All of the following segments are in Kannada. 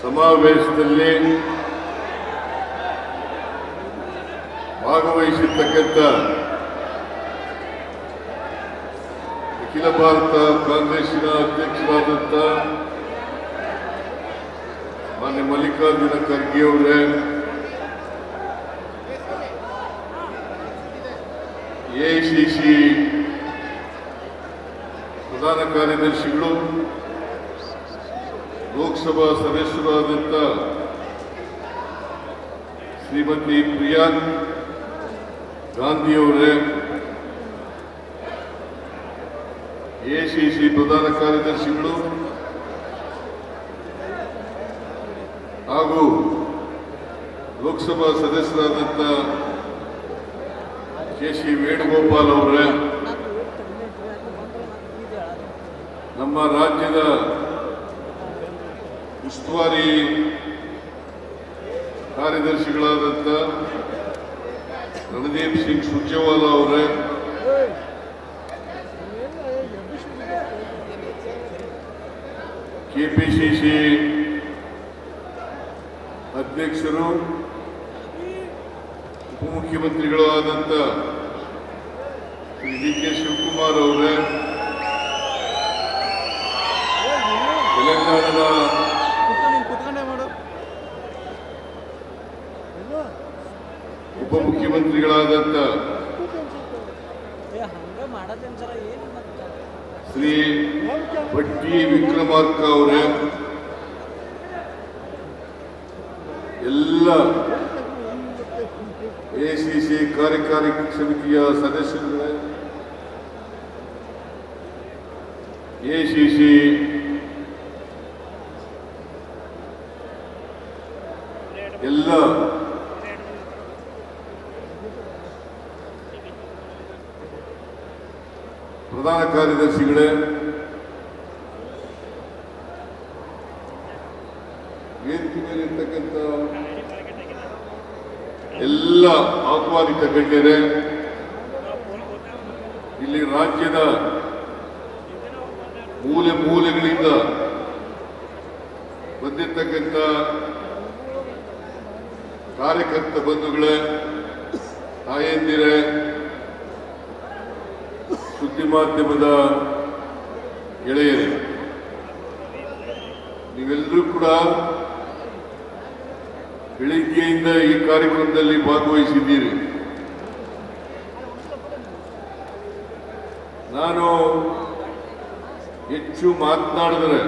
ಸಮಾವೇಶದಲ್ಲಿ ಭಾಗವಹಿಸಿರ್ತಕ್ಕಂಥ ಅಖಿಲ ಭಾರತ ಕಾಂಗ್ರೆಸ್ಸಿನ ಅಧ್ಯಕ್ಷರಾದಂಥ ಮಾನ್ಯ ಮಲ್ಲಿಕಾರ್ಜುನ ಖರ್ಗೆ ಅವರೇ ಎಐಸಿಸಿ ಪ್ರಧಾನ ಕಾರ್ಯದರ್ಶಿಗಳು ಲೋಕಸಭಾ ಸದಸ್ಯರಾದಂಥ ಶ್ರೀಮತಿ ಪ್ರಿಯಾ ಗಾಂಧಿಯವರೇ ಎಸಿಸಿ ಪ್ರಧಾನ ಕಾರ್ಯದರ್ಶಿಗಳು ಹಾಗೂ ಲೋಕಸಭಾ ಸದಸ್ಯರಾದಂಥ ಕೆ ಸಿ ವೇಣುಗೋಪಾಲ್ ಅವರೇ, ನಮ್ಮ ರಾಜ್ಯದ ಉಸ್ತುವಾರಿ ಕಾರ್ಯದರ್ಶಿಗಳಾದಂಥ ರಣದೀಪ್ ಸಿಂಗ್ ಸುರ್ಜೇವಾಲಾ ಅವರೇ, ಕೆಪಿಸಿಸಿ ಅಧ್ಯಕ್ಷರು ಉಪಮುಖ್ಯಮಂತ್ರಿಗಳಾದಂಥ ಶ್ರೀ ಡಿ ಕೆ ಶಿವಕುಮಾರ್ ಅವರೇ, ತೆಲಂಗಾಣದ ಮತ್ತೆ? ಶ್ರೀ ಭಟ್ಟಿ ವಿಕ್ರಮಾರ್ಕ ಅವರೇ ಎಲ್ಲ ಎಸಿಸಿ ಕಾರ್ಯಕಾರಿ ಸಮಿತಿಯ ಸದಸ್ಯರುಗಳೇ ಎಸಿಸಿ ಎಲ್ಲ ಪ್ರಧಾನ ಕಾರ್ಯದರ್ಶಿಗಳೇ, ವೇದಿಕೆ ಮೇಲೆ ಇರ್ತಕ್ಕಂಥ ಎಲ್ಲ ಆಹ್ವಾನಿತ ಗಣ್ಯರೇ, ಇಲ್ಲಿ ರಾಜ್ಯದ ಮೂಲೆ ಮೂಲೆಗಳಿಂದ ಬಂದಿರ್ತಕ್ಕಂಥ ಕಾರ್ಯಕರ್ತ ಬಂಧುಗಳೇ, ತಾಯಂದಿರೇ ಮಾಧ್ಯಮದ ಗೆಳೆಯರೇ, ನೀವೆಲ್ಲರೂ ಕೂಡ ಬೆಳಿಗ್ಗೆಯಿಂದ ಈ ಕಾರ್ಯಕ್ರಮದಲ್ಲಿ ಭಾಗವಹಿಸಿದ್ದೀರಿ. ನಾನು ಹೆಚ್ಚು ಮಾತನಾಡಿದರೆ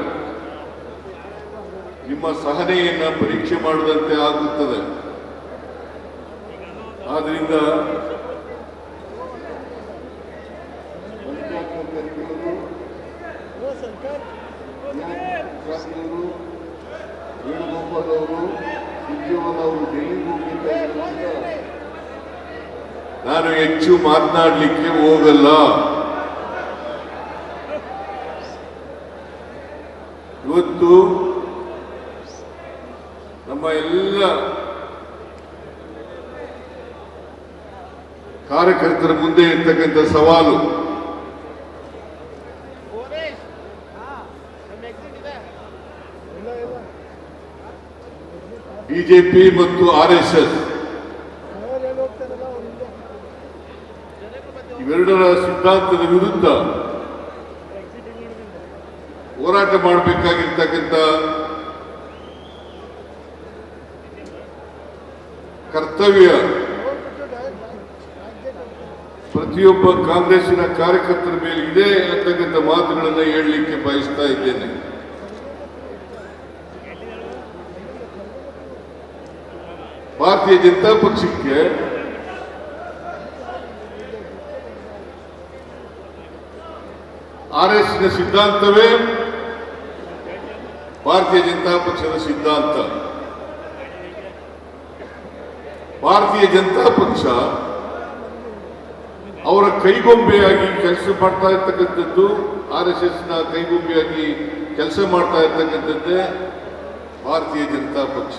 ನಿಮ್ಮ ಸಹನೆಯನ್ನು ಪರೀಕ್ಷೆ ಮಾಡದಂತೆ ಆಗುತ್ತದೆ. ನಾನು ಹೆಚ್ಚು ಮಾತನಾಡಲಿಕ್ಕೆ ಹೋಗಲ್ಲ. ಇವತ್ತು ನಮ್ಮ ಎಲ್ಲ ಕಾರ್ಯಕರ್ತರ ಮುಂದೆ ಇರ್ತಕ್ಕಂಥ ಸವಾಲು ಬಿಜೆಪಿ ಮತ್ತು ಆರ್ ಎಸ್ ಎಸ್ ಇವೆರಡರ ಸಿದ್ಧಾಂತದ ವಿರುದ್ಧ ಹೋರಾಟ ಮಾಡಬೇಕಾಗಿರ್ತಕ್ಕಂಥ ಕರ್ತವ್ಯ ಪ್ರತಿಯೊಬ್ಬ ಕಾಂಗ್ರೆಸ್ಸಿನ ಕಾರ್ಯಕರ್ತರ ಮೇಲೆ ಇದೆ ಅಂತಕ್ಕಂಥ ಮಾತುಗಳನ್ನು ಹೇಳಲಿಕ್ಕೆ ಬಯಸ್ತಾ ಇದ್ದೇನೆ. ಭಾರತೀಯ ಜನತಾ ಪಕ್ಷಕ್ಕೆ ಆರ್ ಎಸ್ ಸಿದ್ಧಾಂತವೇ ಭಾರತೀಯ ಜನತಾ ಪಕ್ಷದ ಸಿದ್ಧಾಂತ. ಭಾರತೀಯ ಜನತಾ ಪಕ್ಷ ಅವರ ಕೈಗೊಂಬೆಯಾಗಿ ಕೆಲಸ ಮಾಡ್ತಾ ಇರ್ತಕ್ಕಂಥದ್ದು ಆರ್ ಎಸ್ ಎಸ್ನ ಕೈಗೊಂಬೆಯಾಗಿ ಕೆಲಸ ಮಾಡ್ತಾ ಇರ್ತಕ್ಕಂಥದ್ದೇ ಭಾರತೀಯ ಜನತಾ ಪಕ್ಷ.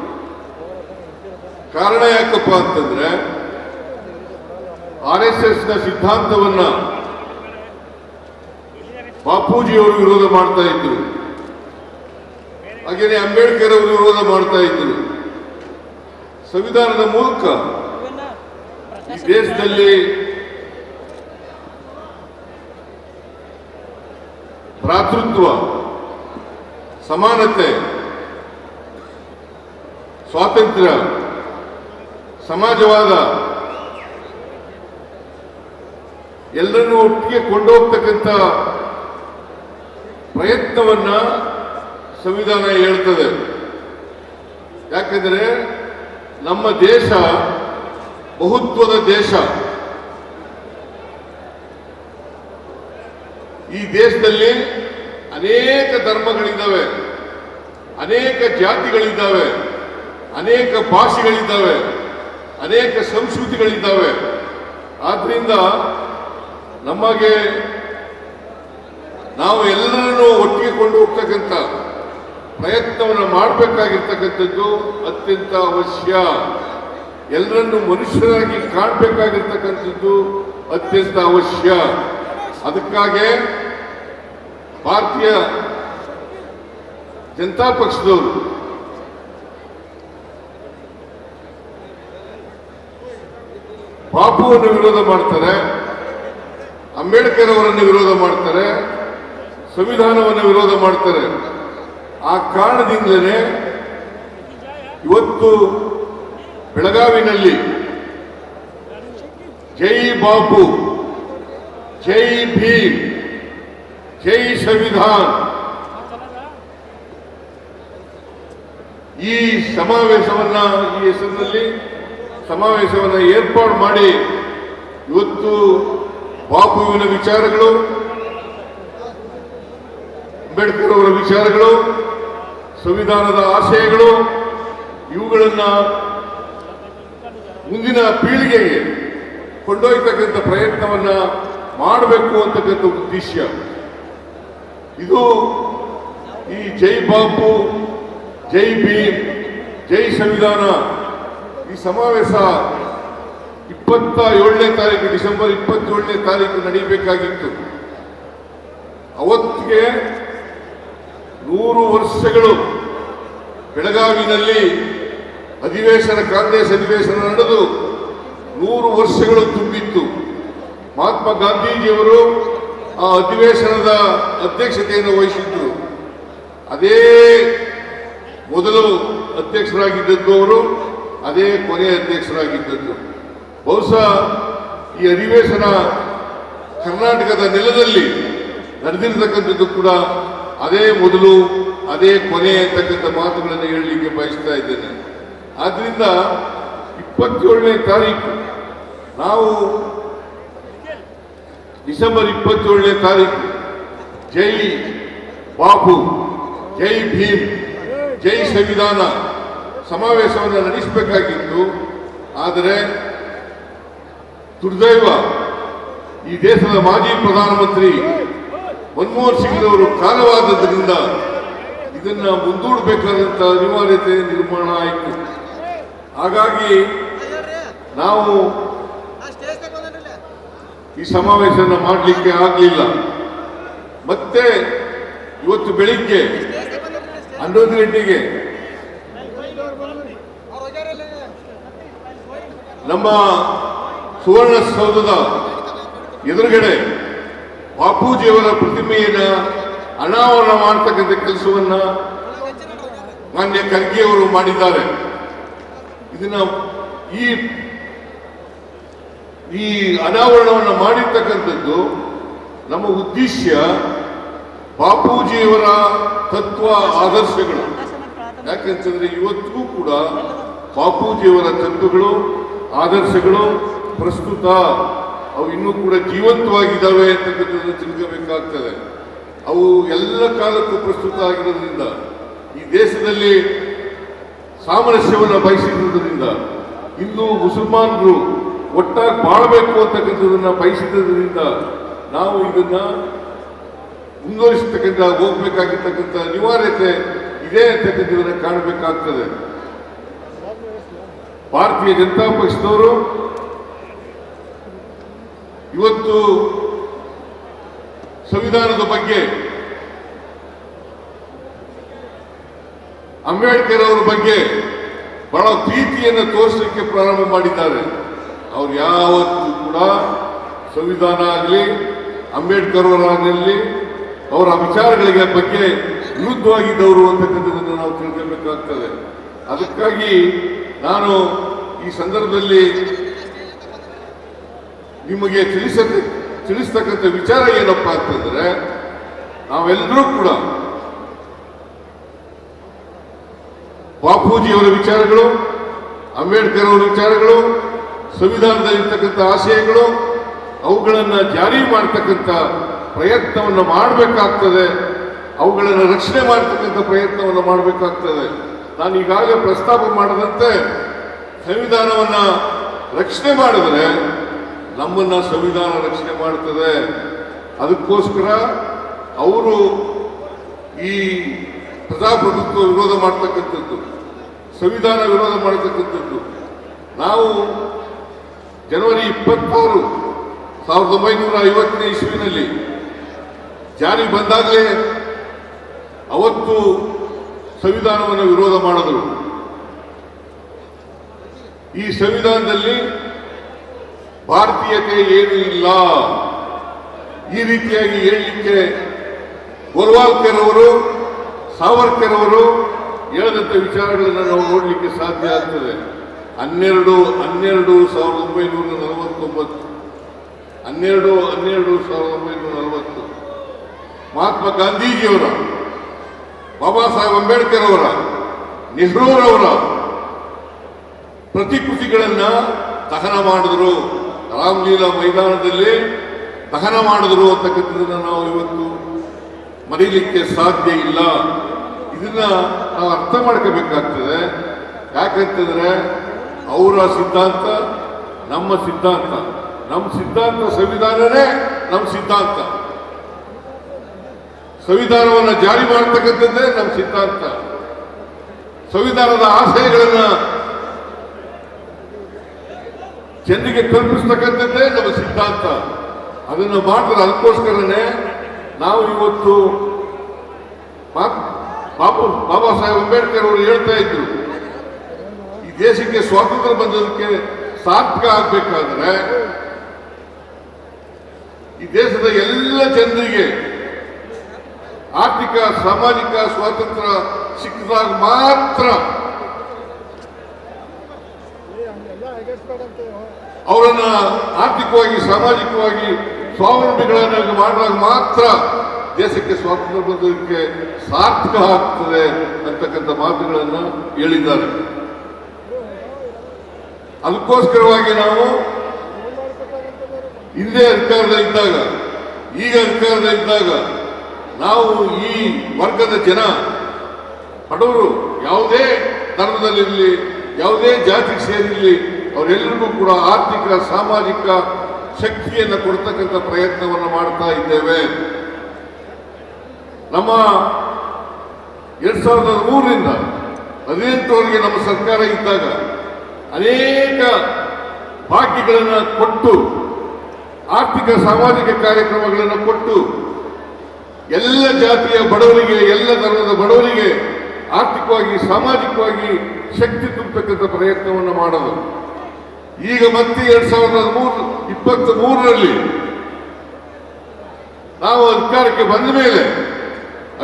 ಕಾರಣ ಯಾಕಪ್ಪ ಅಂತಂದ್ರೆ ಆರ್ ಎಸ್ ಎಸ್ನ ಸಿದ್ಧಾಂತವನ್ನ ಬಾಪೂಜಿಯವರು ವಿರೋಧ ಮಾಡ್ತಾ ಇದ್ರು. ಹಾಗೇನೆ ಅಂಬೇಡ್ಕರ್ ಅವರು ವಿರೋಧ ಮಾಡ್ತಾ ಇದ್ರು. ಸಂವಿಧಾನದ ಮೂಲಕ ದೇಶದಲ್ಲಿ ಭ್ರಾತೃತ್ವ, ಸಮಾನತೆ, ಸ್ವಾತಂತ್ರ್ಯ ಸಮಾಜವಾದ ಎಲ್ಲರನ್ನೂ ಒಟ್ಟಿಗೆ ಕೊಂಡೋಗ್ತಕ್ಕಂಥ ಪ್ರಯತ್ನವನ್ನ ಸಂವಿಧಾನ ಹೇಳ್ತದೆ. ಯಾಕೆಂದರೆ ನಮ್ಮ ದೇಶ ಬಹುತ್ವದ ದೇಶ. ಈ ದೇಶದಲ್ಲಿ ಅನೇಕ ಧರ್ಮಗಳಿದ್ದಾವೆ, ಅನೇಕ ಜಾತಿಗಳಿದ್ದಾವೆ, ಅನೇಕ ಭಾಷೆಗಳಿದ್ದಾವೆ. ಅನೇಕ ಸಂಸ್ಕೃತಿಗಳಿದ್ದಾವೆ. ಆದ್ರಿಂದ ನಮಗೆ ನಾವು ಎಲ್ಲರನ್ನೂ ಒಟ್ಟಿಗೆ ಕೊಂಡು ಹೋಗ್ತಕ್ಕಂಥ ಪ್ರಯತ್ನವನ್ನು ಮಾಡಬೇಕಾಗಿರ್ತಕ್ಕಂಥದ್ದು ಅತ್ಯಂತ ಅವಶ್ಯ. ಎಲ್ಲರನ್ನು ಮನುಷ್ಯರಾಗಿ ಕಾಣಬೇಕಾಗಿರ್ತಕ್ಕಂಥದ್ದು ಅತ್ಯಂತ ಅವಶ್ಯ. ಅದಕ್ಕಾಗೆ ಭಾರತೀಯ ಜನತಾ ಪಕ್ಷದವರು ಬಾಪುವನ್ನು ವಿರೋಧ ಮಾಡ್ತಾರೆ ಅಂಬೇಡ್ಕರ್ ಅವರನ್ನು ವಿರೋಧ ಮಾಡ್ತಾರೆ, ಸಂವಿಧಾನವನ್ನು ವಿರೋಧ ಮಾಡ್ತಾರೆ. ಆ ಕಾರಣದಿಂದಲೇ ಇವತ್ತು ಬೆಳಗಾವಿನಲ್ಲಿ ಜೈ ಬಾಪು, ಜೈ ಭೀಮ್, ಜೈ ಸಂವಿಧಾನ್. ಈ ಸಮಾವೇಶವನ್ನ ಈ ಹೆಸರಿನಲ್ಲಿ ಸಮಾವೇಶವನ್ನ ಏರ್ಪಾಡು ಮಾಡಿ ಇವತ್ತು ಬಾಪುವಿನ ವಿಚಾರಗಳು, ಅಂಬೇಡ್ಕರ್ ಅವರ ವಿಚಾರಗಳು, ಸಂವಿಧಾನದ ಆಶಯಗಳು, ಇವುಗಳನ್ನು ಮುಂದಿನ ಪೀಳಿಗೆಗೆ ಕೊಂಡೊಯ್ತಕ್ಕಂಥ ಪ್ರಯತ್ನವನ್ನ ಮಾಡಬೇಕು ಅಂತಕ್ಕಂಥ ಉದ್ದೇಶ. ಇದು ಈ ಜೈ ಬಾಪು ಜೈ ಭೀಮ್, ಜೈ ಸಂವಿಧಾನ. ಸಮಾವೇಶ ಇಪ್ಪತ್ತ ಏಳನೇ ತಾರೀಕು, ಡಿಸೆಂಬರ್ ಇಪ್ಪತ್ತೇಳನೇ ತಾರೀಕು ನಡೀಬೇಕಾಗಿತ್ತು. ಅವತ್ತಿಗೆ ನೂರು ವರ್ಷಗಳು ಬೆಳಗಾವಿನಲ್ಲಿ ಅಧಿವೇಶನ, ಕಾಂಗ್ರೆಸ್ ಅಧಿವೇಶನ ನಡೆದು ನೂರು ವರ್ಷಗಳು ತುಂಬಿತ್ತು. ಮಹಾತ್ಮ ಗಾಂಧೀಜಿಯವರು ಆ ಅಧಿವೇಶನದ ಅಧ್ಯಕ್ಷತೆಯನ್ನು ವಹಿಸಿದ್ದರು ಅದೇ ಮೊದಲು ಅಧ್ಯಕ್ಷರಾಗಿದ್ದದ್ದು ಅದೇ ಕೊನೆಯ ಅಧ್ಯಕ್ಷರಾಗಿದ್ದದ್ದು. ಬಹುಶಃ ಈ ಅಧಿವೇಶನ ಕರ್ನಾಟಕದ ನೆಲದಲ್ಲಿ ನಡೆದಿರತಕ್ಕಂಥದ್ದು ಕೂಡ ಅದೇ ಮೊದಲು, ಅದೇ ಕೊನೆ ಅಂತಕ್ಕಂಥ ಮಾತುಗಳನ್ನು ಹೇಳಲಿಕ್ಕೆ ಬಯಸ್ತಾ ಇದ್ದೇನೆ. ಆದ್ದರಿಂದ ಇಪ್ಪತ್ತೇಳನೇ ತಾರೀಕು, ನಾವು ಡಿಸೆಂಬರ್ ಇಪ್ಪತ್ತೇಳನೇ ತಾರೀಕು, ಜೈ ಬಾಪು, ಜೈ ಭೀಮ್, ಜೈ ಸಂವಿಧಾನ ಸಮಾವೇಶವನ್ನು ನಡೆಸಬೇಕಾಗಿತ್ತು. ಆದರೆ ದುರ್ದೈವ ಈ ದೇಶದ ಮಾಜಿ ಪ್ರಧಾನಮಂತ್ರಿ ಮನಮೋಹನ್ ಸಿಂಗ್ ಅವರು ಕಾಲವಾದದ್ರಿಂದ ಇದನ್ನ ಮುಂದೂಡಬೇಕಾದಂತ ಅನಿವಾರ್ಯತೆ ನಿರ್ಮಾಣ ಆಯಿತು. ಹಾಗಾಗಿ ನಾವು ಈ ಸಮಾವೇಶನ ಮಾಡಲಿಕ್ಕೆ ಆಗಲಿಲ್ಲ. ಮತ್ತೆ ಇವತ್ತು ಬೆಳಿಗ್ಗೆ ಹನ್ನೊಂದು ಗಂಟೆಗೆ ನಮ್ಮ ಸುವರ್ಣಸೌಧದ ಎದುರುಗಡೆ ಬಾಪೂಜಿಯವರ ಪ್ರತಿಮೆಯನ್ನ ಅನಾವರಣ ಮಾಡತಕ್ಕಂಥ ಕೆಲಸವನ್ನ ಮಾನ್ಯ ಖರ್ಗೆ ಅವರು ಮಾಡಿದ್ದಾರೆ. ಇದನ್ನ ಈ ಈ ಅನಾವರಣವನ್ನು ಮಾಡಿರ್ತಕ್ಕಂಥದ್ದು ನಮ್ಮ ಉದ್ದೇಶ ಬಾಪೂಜಿಯವರ ತತ್ವ ಆದರ್ಶಗಳು. ಯಾಕಂತಂದ್ರೆ ಇವತ್ತಿಗೂ ಕೂಡ ಬಾಪೂಜಿಯವರ ತತ್ವಗಳು ಆದರ್ಶಗಳು ಪ್ರಸ್ತುತ ಅವು ಇನ್ನೂ ಕೂಡ ಜೀವಂತವಾಗಿದ್ದಾವೆ ಅಂತಕ್ಕಂಥದ್ದು ತಿಳ್ಕೋಬೇಕಾಗ್ತದೆ. ಅವು ಎಲ್ಲ ಕಾಲಕ್ಕೂ ಪ್ರಸ್ತುತ ಆಗಿರೋದ್ರಿಂದ, ಈ ದೇಶದಲ್ಲಿ ಸಾಮರಸ್ಯವನ್ನು ಬಯಸಿರುವುದರಿಂದ, ಹಿಂದೂ ಮುಸಲ್ಮಾನರು ಒಟ್ಟಾಗಿ ಬಾಳಬೇಕು ಅಂತಕ್ಕಂಥದನ್ನ ಬಯಸಿದ್ದರಿಂದ ನಾವು ಇದನ್ನ ಮುಂದುವರಿಸತಕ್ಕಂಥ, ಹೋಗ್ಬೇಕಾಗಿರ್ತಕ್ಕಂಥ ಅನಿವಾರ್ಯತೆ ಇದೆ ಅಂತಕ್ಕಂಥದನ್ನ ಕಾಣಬೇಕಾಗ್ತದೆ. ಭಾರತೀಯ ಜನತಾ ಪಕ್ಷದವರು ಇವತ್ತು ಸಂವಿಧಾನದ ಬಗ್ಗೆ ಅಂಬೇಡ್ಕರ್ ಅವರ ಬಗ್ಗೆ ಬಹಳ ಪ್ರೀತಿಯನ್ನು ತೋರಿಸಲಿಕ್ಕೆ ಪ್ರಾರಂಭ ಮಾಡಿದ್ದಾರೆ. ಅವ್ರು ಯಾವತ್ತೂ ಕೂಡ ಸಂವಿಧಾನ ಆಗಲಿ ಅಂಬೇಡ್ಕರ್ ಅವರಾಗಲಿ ಅವರ ವಿಚಾರಗಳಿಗೆ ಬಗ್ಗೆ ವಿರುದ್ಧವಾಗಿದ್ದವರು ಅಂತಕ್ಕಂಥದ್ದನ್ನು ನಾವು ತಿಳ್ಕೊಬೇಕಾಗ್ತದೆ ಅದಕ್ಕಾಗಿ ನಾನು ಈ ಸಂದರ್ಭದಲ್ಲಿ ನಿಮಗೆ ತಿಳಿಸ ತಿಳಿಸ್ತಕ್ಕಂಥ ವಿಚಾರ ಏನಪ್ಪ ಅಂತಂದ್ರೆ, ನಾವೆಲ್ಲರೂ ಕೂಡ ಬಾಪೂಜಿಯವರ ವಿಚಾರಗಳು, ಅಂಬೇಡ್ಕರ್ ಅವರ ವಿಚಾರಗಳು, ಸಂವಿಧಾನದಲ್ಲಿರ್ತಕ್ಕಂಥ ಆಶಯಗಳು, ಅವುಗಳನ್ನು ಜಾರಿ ಮಾಡ್ತಕ್ಕಂಥ ಪ್ರಯತ್ನವನ್ನು ಮಾಡಬೇಕಾಗ್ತದೆ, ಅವುಗಳನ್ನು ರಕ್ಷಣೆ ಮಾಡ್ತಕ್ಕಂಥ ಪ್ರಯತ್ನವನ್ನು ಮಾಡಬೇಕಾಗ್ತದೆ. ನಾನು ಈಗಾಗಲೇ ಪ್ರಸ್ತಾಪ ಮಾಡದಂತೆ ಸಂವಿಧಾನವನ್ನ ರಕ್ಷಣೆ ಮಾಡಿದ್ರೆ ನಮ್ಮನ್ನ ಸಂವಿಧಾನ ರಕ್ಷಣೆ ಮಾಡ್ತದೆ. ಅದಕ್ಕೋಸ್ಕರ ಅವರು ಈ ಪ್ರಜಾಪ್ರಭುತ್ವ ವಿರೋಧ ಮಾಡ್ತಕ್ಕಂಥದ್ದು, ಸಂವಿಧಾನ ವಿರೋಧ ಮಾಡತಕ್ಕಂಥದ್ದು. ನಾವು ಜನವರಿ ಇಪ್ಪತ್ತಾರು ಸಾವಿರದ ಒಂಬೈನೂರ ಐವತ್ತನೇ ಇಸ್ವಿನಲ್ಲಿ ಜಾರಿ ಬಂದಾಗಲೇ ಅವತ್ತು ಸಂವಿಧಾನವನ್ನು ವಿರೋಧ ಮಾಡಿದರು. ಈ ಸಂವಿಧಾನದಲ್ಲಿ ಭಾರತೀಯತೆ ಏನೂ ಇಲ್ಲ. ಈ ರೀತಿಯಾಗಿ ಹೇಳಲಿಕ್ಕೆ ಗೋಲ್ವಾಲ್ಕರ್ ಅವರು ಸಾವರ್ಕರ್ ಅವರು ಹೇಳಿದಂಥ ವಿಚಾರಗಳನ್ನು ನಾವು ನೋಡಲಿಕ್ಕೆ ಸಾಧ್ಯ ಆಗ್ತದೆ. ಹನ್ನೆರಡು ಹನ್ನೆರಡು ಸಾವಿರದ ಒಂಬೈನೂರ ನಲವತ್ತೊಂಬತ್ತು. ಹನ್ನೆರಡು ಹನ್ನೆರಡು ಸಾವಿರದ ಒಂಬೈನೂರ ನಲವತ್ತು. ಮಹಾತ್ಮ ಗಾಂಧೀಜಿಯವರ ಬಾಬಾ ಸಾಹೇಬ್ ಅಂಬೇಡ್ಕರ್ ಅವರ ನೆಹರೂರವರ ಪ್ರತಿಕೃತಿಗಳನ್ನು ದಹನ ಮಾಡಿದ್ರು. ರಾಮಲೀಲಾ ಮೈದಾನದಲ್ಲಿ ದಹನ ಮಾಡಿದ್ರು ಅಂತಕ್ಕಂಥದ್ದನ್ನು ನಾವು ಇವತ್ತು ಮರೀಲಿಕ್ಕೆ ಸಾಧ್ಯ ಇಲ್ಲ. ಇದನ್ನ ನಾವು ಅರ್ಥ ಮಾಡ್ಕೋಬೇಕಾಗ್ತದೆ. ಯಾಕಂತಂದ್ರೆ ಅವರ ಸಿದ್ಧಾಂತ ನಮ್ಮ ಸಿದ್ಧಾಂತ. ನಮ್ಮ ಸಿದ್ಧಾಂತ ಸಂವಿಧಾನನೇ ನಮ್ಮ ಸಿದ್ಧಾಂತ. ಸಂವಿಧಾನವನ್ನು ಜಾರಿ ಮಾಡತಕ್ಕಂಥದ್ದೇ ನಮ್ಮ ಸಿದ್ಧಾಂತ. ಸಂವಿಧಾನದ ಆಶಯಗಳನ್ನ ಜನರಿಗೆ ಕಲ್ಪಿಸ್ತಕ್ಕಂಥದ್ದೇ ನಮ್ಮ ಸಿದ್ಧಾಂತ. ಅದನ್ನು ಮಾಡಿದ್ರೆ ಅದಕ್ಕೋಸ್ಕರನೇ ನಾವು ಇವತ್ತು ಬಾಬು ಬಾಬಾ ಸಾಹೇಬ್ ಅಂಬೇಡ್ಕರ್ ಅವರು ಹೇಳ್ತಾ ಇದ್ರು, ಈ ದೇಶಕ್ಕೆ ಸ್ವಾತಂತ್ರ್ಯ ಬಂದದಕ್ಕೆ ಸಾರ್ಥಕ ಆಗ್ಬೇಕಾದ್ರೆ ಈ ದೇಶದ ಎಲ್ಲ ಜನರಿಗೆ ಆರ್ಥಿಕ, ಸಾಮಾಜಿಕ ಸ್ವಾತಂತ್ರ್ಯ ಸಿಕ್ಕಿದಾಗ ಮಾತ್ರ ಅವರನ್ನ ಆರ್ಥಿಕವಾಗಿ, ಸಾಮಾಜಿಕವಾಗಿ ಸ್ವಾವಲಂಬಿಗಳನ್ನಾಗಿ ಮಾಡಿದಾಗ ಮಾತ್ರ ದೇಶಕ್ಕೆ ಸ್ವಾತಂತ್ರ್ಯ ಬಂದೋದಕ್ಕೆ ಸಾರ್ಥಕ ಆಗ್ತದೆ ಅಂತಕ್ಕಂಥ ಮಾತುಗಳನ್ನು ಹೇಳಿದ್ದಾರೆ. ಅದಕ್ಕೋಸ್ಕರವಾಗಿ ನಾವು ಹಿಂದೆ ಅಧಿಕಾರದಲ್ಲಿದ್ದಾಗ, ಈಗ ಅಧಿಕಾರದಲ್ಲಿದ್ದಾಗ ನಾವು ಈ ವರ್ಗದ ಜನ, ಬಡವರು ಯಾವುದೇ ಧರ್ಮದಲ್ಲಿರಲಿ, ಯಾವುದೇ ಜಾತಿಗೆ ಸೇರಿರಲಿ, ಅವರೆಲ್ಲರಿಗೂ ಕೂಡ ಆರ್ಥಿಕ, ಸಾಮಾಜಿಕ ಶಕ್ತಿಯನ್ನು ಕೊಡ್ತಕ್ಕಂಥ ಪ್ರಯತ್ನವನ್ನು ಮಾಡ್ತಾ ಇದ್ದೇವೆ. ನಮ್ಮ ಎರಡ್ ಸಾವಿರದ ಮೂರರಿಂದ ಹದಿನೆಂಟುವರೆಗೆ ನಮ್ಮ ಸರ್ಕಾರ ಇದ್ದಾಗ ಅನೇಕ ಭಾಗ್ಯಗಳನ್ನು ಕೊಟ್ಟು, ಆರ್ಥಿಕ, ಸಾಮಾಜಿಕ ಕಾರ್ಯಕ್ರಮಗಳನ್ನು ಕೊಟ್ಟು ಎಲ್ಲ ಜಾತಿಯ ಬಡವರಿಗೆ, ಎಲ್ಲ ಧರ್ಮದ ಬಡವರಿಗೆ ಆರ್ಥಿಕವಾಗಿ, ಸಾಮಾಜಿಕವಾಗಿ ಶಕ್ತಿ ತುಂಬತಕ್ಕಂಥ ಪ್ರಯತ್ನವನ್ನು ಮಾಡಲು ಈಗ ಮತ್ತೆ ಎರಡ್ ಸಾವಿರದ ಮೂರು, ಇಪ್ಪತ್ತ್ ಮೂರರಲ್ಲಿ ನಾವು ಅಧಿಕಾರಕ್ಕೆ ಬಂದ ಮೇಲೆ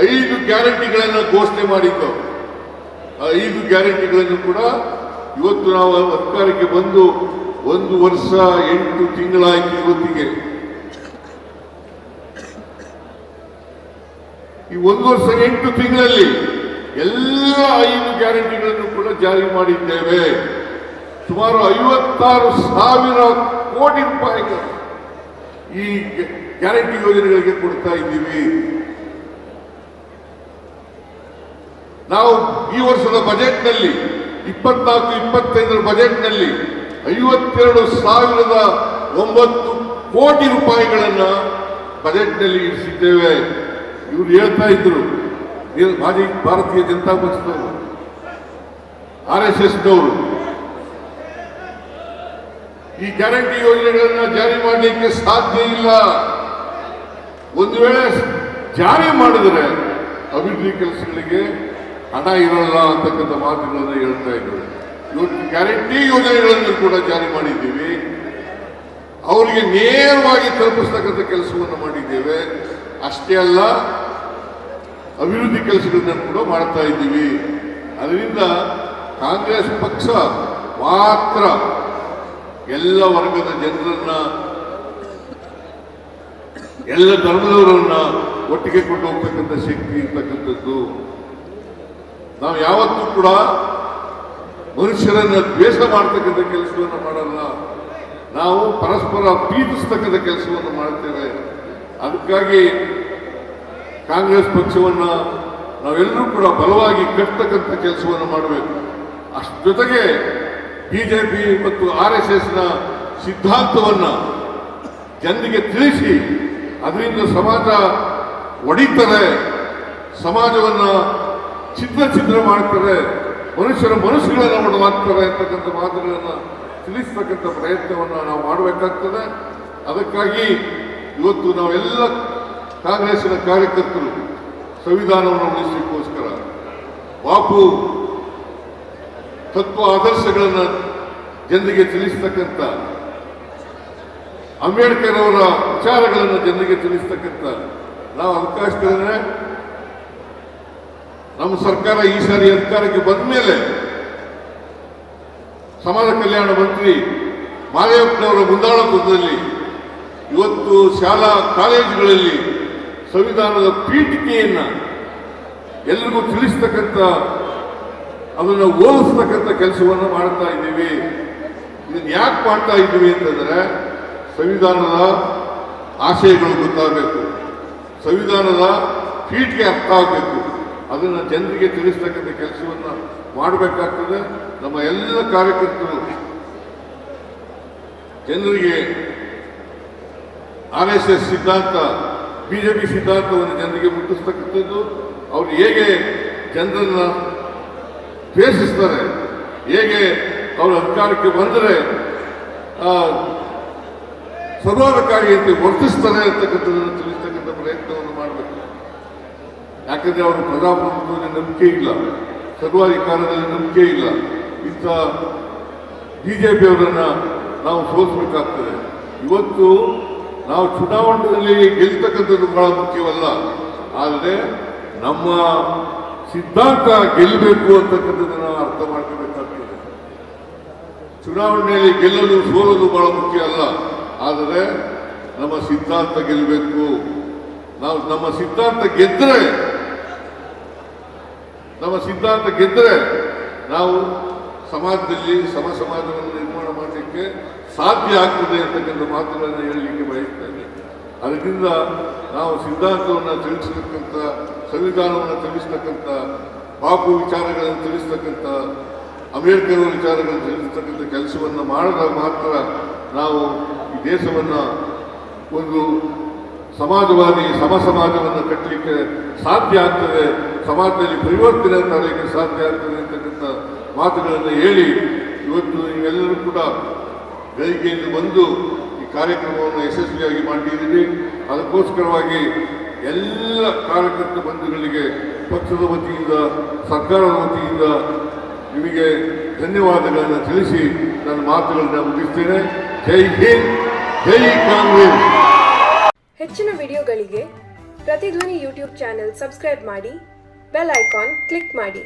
ಐದು ಗ್ಯಾರಂಟಿಗಳನ್ನು ಘೋಷಣೆ ಮಾಡಿದ್ದು, ಆ ಐದು ಗ್ಯಾರಂಟಿಗಳನ್ನು ಕೂಡ ಇವತ್ತು ನಾವು ಅಧಿಕಾರಕ್ಕೆ ಬಂದು ಒಂದು ವರ್ಷ ಎಂಟು ತಿಂಗಳಾಯಿತು ಇವತ್ತಿಗೆ. ಈ ಒಂದು ವರ್ಷ ಎಂಟು ತಿಂಗಳಲ್ಲಿ ಎಲ್ಲ ಐದು ಗ್ಯಾರಂಟಿಗಳನ್ನು ಕೂಡ ಜಾರಿ ಮಾಡಿದ್ದೇವೆ. ಸುಮಾರು ಐವತ್ತಾರು ಸಾವಿರ ಕೋಟಿ ರೂಪಾಯಿಗಳು ಈ ಗ್ಯಾರಂಟಿ ಯೋಜನೆಗಳಿಗೆ ಕೊಡ್ತಾ ಇದ್ದೀವಿ. ನಾವು ಈ ವರ್ಷದ ಬಜೆಟ್ನಲ್ಲಿ, ಇಪ್ಪತ್ನಾಲ್ಕು, ಇಪ್ಪತ್ತೈದರ ಬಜೆಟ್ನಲ್ಲಿ ಐವತ್ತೆರಡು ಸಾವಿರದ ಒಂಬತ್ತು ಕೋಟಿ ರೂಪಾಯಿಗಳನ್ನು ಬಜೆಟ್ನಲ್ಲಿ ಇರಿಸಿದ್ದೇವೆ. ಇವರು ಹೇಳ್ತಾ ಇದ್ರು ಮಾಜಿ ಭಾರತೀಯ ಜನತಾ ಪಕ್ಷದವರು, ಆರ್ ಎಸ್ ಎಸ್ನವರು. ಈ ಗ್ಯಾರಂಟಿ ಯೋಜನೆಗಳನ್ನ ಜಾರಿ ಮಾಡಲಿಕ್ಕೆ ಸಾಧ್ಯ ಇಲ್ಲ. ಒಂದು ವೇಳೆ ಜಾರಿ ಮಾಡಿದರೆ ಅಭಿವೃದ್ಧಿ ಕೆಲಸಗಳಿಗೆ ಹಣ ಇರಲ್ಲ ಅಂತಕ್ಕಂಥ ಮಾತುಗಳನ್ನು ಹೇಳ್ತಾ ಇದ್ದಾರೆ ಇವತ್ತು ಗ್ಯಾರಂಟಿ ಯೋಜನೆಗಳನ್ನು ಕೂಡ ಜಾರಿ ಮಾಡಿದ್ದೀವಿ. ಅವರಿಗೆ ನೇರವಾಗಿ ತಲುಪಿಸ್ತಕ್ಕಂಥ ಕೆಲಸವನ್ನು ಮಾಡಿದ್ದೇವೆ. ಅಷ್ಟೇ ಅಲ್ಲ, ಅಭಿವೃದ್ಧಿ ಕೆಲಸಗಳನ್ನ ಕೂಡ ಮಾಡ್ತಾ ಇದ್ದೀವಿ. ಅದರಿಂದ ಕಾಂಗ್ರೆಸ್ ಪಕ್ಷ ಮಾತ್ರ ಎಲ್ಲ ವರ್ಗದ ಜನರನ್ನ, ಎಲ್ಲ ಧರ್ಮದವರನ್ನ ಒಟ್ಟಿಗೆ ಕೊಂಡು ಹೋಗ್ತಕ್ಕಂಥ ಶಕ್ತಿ ಇರ್ತಕ್ಕಂಥದ್ದು. ನಾವು ಯಾವತ್ತೂ ಕೂಡ ಮನುಷ್ಯರನ್ನ ದ್ವೇಷ ಮಾಡ್ತಕ್ಕಂಥ ಕೆಲಸವನ್ನು ಮಾಡಲ್ಲ. ನಾವು ಪರಸ್ಪರ ಪ್ರೀತಿಸ್ತಕ್ಕಂಥ ಕೆಲಸವನ್ನು ಮಾಡ್ತೇವೆ. ಅದಕ್ಕಾಗಿ ಕಾಂಗ್ರೆಸ್ ಪಕ್ಷವನ್ನ ನಾವೆಲ್ಲರೂ ಕೂಡ ಬಲವಾಗಿ ಕಟ್ಟತಕ್ಕಂಥ ಕೆಲಸವನ್ನು ಮಾಡಬೇಕು. ಅಷ್ಟು ಜೊತೆಗೆ ಬಿಜೆಪಿ ಮತ್ತು ಆರ್ ಎಸ್ ಎಸ್ನ ಸಿದ್ಧಾಂತವನ್ನ ಜನರಿಗೆ ತಿಳಿಸಿ, ಅದರಿಂದ ಸಮಾಜ ಒಡಿತದೆ ಸಮಾಜವನ್ನ ಚಿತ್ರ ಛಿದ್ರ ಮಾಡ್ತಾರೆ, ಮನುಷ್ಯರ ಮನಸ್ಸುಗಳನ್ನು ಒಡೆದಾಕ್ತಾರೆ ಅಂತಕ್ಕಂಥ ಮಾತುಗಳನ್ನು ತಿಳಿಸ್ತಕ್ಕಂಥ ಪ್ರಯತ್ನವನ್ನು ನಾವು ಮಾಡಬೇಕಾಗ್ತದೆ. ಅದಕ್ಕಾಗಿ ಇವತ್ತು ನಾವೆಲ್ಲ ಕಾಂಗ್ರೆಸ್ಸಿನ ಕಾರ್ಯಕರ್ತರು ಸಂವಿಧಾನವನ್ನು ಉಳಿಸಲಿಕ್ಕೋಸ್ಕರ ಬಾಪು ತತ್ವ ಆದರ್ಶಗಳನ್ನು ಜನರಿಗೆ ತಿಳಿಸ್ತಕ್ಕಂಥ ಅಂಬೇಡ್ಕರ್ ಅವರ ವಿಚಾರಗಳನ್ನು ಜನರಿಗೆ ತಿಳಿಸ್ತಕ್ಕಂಥ ನಾವು ಅವಕಾಶ ನಮ್ಮ ಸರ್ಕಾರ ಈ ಸಾರಿ ಅಧಿಕಾರಕ್ಕೆ ಬಂದ ಮೇಲೆ ಸಮಾಜ ಕಲ್ಯಾಣ ಮಂತ್ರಿ ಮಾದೇವಪ್ಪನವರ ಮುಂದಾಳತ್ವದಲ್ಲಿ ಇವತ್ತು ಶಾಲಾ ಕಾಲೇಜುಗಳಲ್ಲಿ ಸಂವಿಧಾನದ ಪೀಠಿಕೆಯನ್ನು ಎಲ್ರಿಗೂ ತಿಳಿಸ್ತಕ್ಕಂಥ, ಅದನ್ನು ಓದಿಸ್ತಕ್ಕಂಥ ಕೆಲಸವನ್ನು ಮಾಡ್ತಾ ಇದ್ದೀವಿ. ಇದನ್ನು ಯಾಕೆ ಮಾಡ್ತಾ ಇದ್ದೀವಿ ಅಂತಂದರೆ, ಸಂವಿಧಾನದ ಆಶಯಗಳು ಗೊತ್ತಾಗಬೇಕು. ಸಂವಿಧಾನದ ಪೀಠಿಗೆ ಅರ್ಥ ಆಗಬೇಕು. ಅದನ್ನು ಜನರಿಗೆ ತಿಳಿಸ್ತಕ್ಕಂಥ ಕೆಲಸವನ್ನು ಮಾಡಬೇಕಾಗ್ತದೆ. ನಮ್ಮ ಎಲ್ಲ ಕಾರ್ಯಕರ್ತರು ಜನರಿಗೆ ಆರ್ ಎಸ್ ಸಿದ್ಧಾಂತ, ಬಿಜೆಪಿ ಸಿದ್ಧಾಂತವನ್ನು ಜನರಿಗೆ ಮುಟ್ಟಿಸ್ತಕ್ಕಂಥದ್ದು. ಅವರು ಹೇಗೆ ಜನರನ್ನು ದ್ವೇಷಿಸ್ತಾರೆ, ಹೇಗೆ ಅವರ ಅಧಿಕಾರಕ್ಕೆ ಬಂದರೆ ಸರ್ವಾಧಿಕಾರಿಯಂತೆ ವರ್ತಿಸ್ತಾರೆ ಅಂತಕ್ಕಂಥದ್ದನ್ನು ತಿಳಿಸ್ತಕ್ಕಂಥ ಪ್ರಯತ್ನವನ್ನು ಮಾಡಬೇಕು. ಯಾಕಂದರೆ ಅವರು ಪ್ರಜಾಪ್ರಭುತ್ವದಲ್ಲಿ ನಂಬಿಕೆ ಇಲ್ಲ, ಸರ್ವಾಧಿಕಾರದಲ್ಲಿ ನಂಬಿಕೆ ಇಲ್ಲ. ಇಂಥ ಬಿ ಜೆ ಪಿಯವರನ್ನು ನಾವು ಸೋಲಿಸಬೇಕಾಗ್ತದೆ. ಇವತ್ತು ನಾವು ಚುನಾವಣೆಯಲ್ಲಿ ಗೆಲ್ತಕ್ಕಂಥದ್ದು ಬಹಳ ಮುಖ್ಯವಲ್ಲ. ಆದರೆ ನಮ್ಮ ಸಿದ್ಧಾಂತ ಗೆಲ್ಲಬೇಕು ಅಂತಕ್ಕಂಥದ್ದನ್ನು ನಾವು ಅರ್ಥ ಮಾಡ್ಕೋಬೇಕಾಗ್ತದೆ. ಚುನಾವಣೆಯಲ್ಲಿ ಗೆಲ್ಲಲು ಸೋಲೋದು ಬಹಳ ಮುಖ್ಯ ಅಲ್ಲ. ಆದರೆ ನಮ್ಮ ಸಿದ್ಧಾಂತ ಗೆಲ್ಲಬೇಕು. ನಾವು ನಮ್ಮ ಸಿದ್ಧಾಂತ ಗೆದ್ದರೆ ನಮ್ಮ ಸಿದ್ಧಾಂತ ಗೆದ್ದರೆ ನಾವು ಸಮಾಜದಲ್ಲಿ ಸಮ ಸಮಾಜವನ್ನು ನಿರ್ಮಾಣ ಮಾಡಲಿಕ್ಕೆ ಸಾಧ್ಯ ಆಗ್ತದೆ ಅಂತಕ್ಕಂಥ ಮಾತುಗಳನ್ನು ಹೇಳಲಿಕ್ಕೆ ಬಯಸ್ತೇನೆ. ಅದರಿಂದ ನಾವು ಸಿದ್ಧಾಂತವನ್ನು ತಿಳಿಸ್ತಕ್ಕಂಥ, ಸಂವಿಧಾನವನ್ನು ತಿಳಿಸ್ತಕ್ಕಂಥ ಪಾಪು ವಿಚಾರಗಳನ್ನು ತಿಳಿಸ್ತಕ್ಕಂಥ, ಅಂಬೇಡ್ಕರ್ ವಿಚಾರಗಳನ್ನು ತಿಳಿಸ್ತಕ್ಕಂಥ ಕೆಲಸವನ್ನು ಮಾಡಿದಾಗ ಮಾತ್ರ ನಾವು ಈ ದೇಶವನ್ನು ಒಂದು ಸಮಾಜವಾದಿ ಸಮ ಸಮಾಜವನ್ನು ಕಟ್ಟಲಿಕ್ಕೆ ಸಾಧ್ಯ ಆಗ್ತದೆ. ಸಮಾಜದಲ್ಲಿ ಪರಿವರ್ತನೆ ತರಲಿಕ್ಕೆ ಸಾಧ್ಯ ಆಗ್ತದೆ ಅಂತಕ್ಕಂಥ ಮಾತುಗಳನ್ನು ಹೇಳಿ ಇವತ್ತು ನೀವೆಲ್ಲರೂ ಕೂಡ ವೇದಿಕೆಯಿಂದ ಬಂದು ಈ ಕಾರ್ಯಕ್ರಮವನ್ನು ಯಶಸ್ವಿಯಾಗಿ ಮಾಡಿದ್ದೀರಿ. ಅದಕ್ಕೋಸ್ಕರವಾಗಿ ಎಲ್ಲ ಕಾರ್ಯಕರ್ತ ಬಂಧುಗಳಿಗೆ, ಪಕ್ಷದ ವತಿಯಿಂದ, ಸರ್ಕಾರದ ವತಿಯಿಂದ ನಿಮಗೆ ಧನ್ಯವಾದಗಳನ್ನು ತಿಳಿಸಿ ನನ್ನ ಮಾತುಗಳನ್ನು ಮುಗಿಸ್ತೇನೆ. ಜೈ ಹಿಂದ್, ಜೈ ಕಾಂಗ್ರೆಸ್. ಹೆಚ್ಚಿನ ವಿಡಿಯೋಗಳಿಗೆ ಪ್ರತಿಧ್ವನಿ ಯೂಟ್ಯೂಬ್ ಚಾನೆಲ್ ಸಬ್ಸ್ಕ್ರೈಬ್ ಮಾಡಿ, ಬೆಲ್ ಐಕಾನ್ ಕ್ಲಿಕ್ ಮಾಡಿ.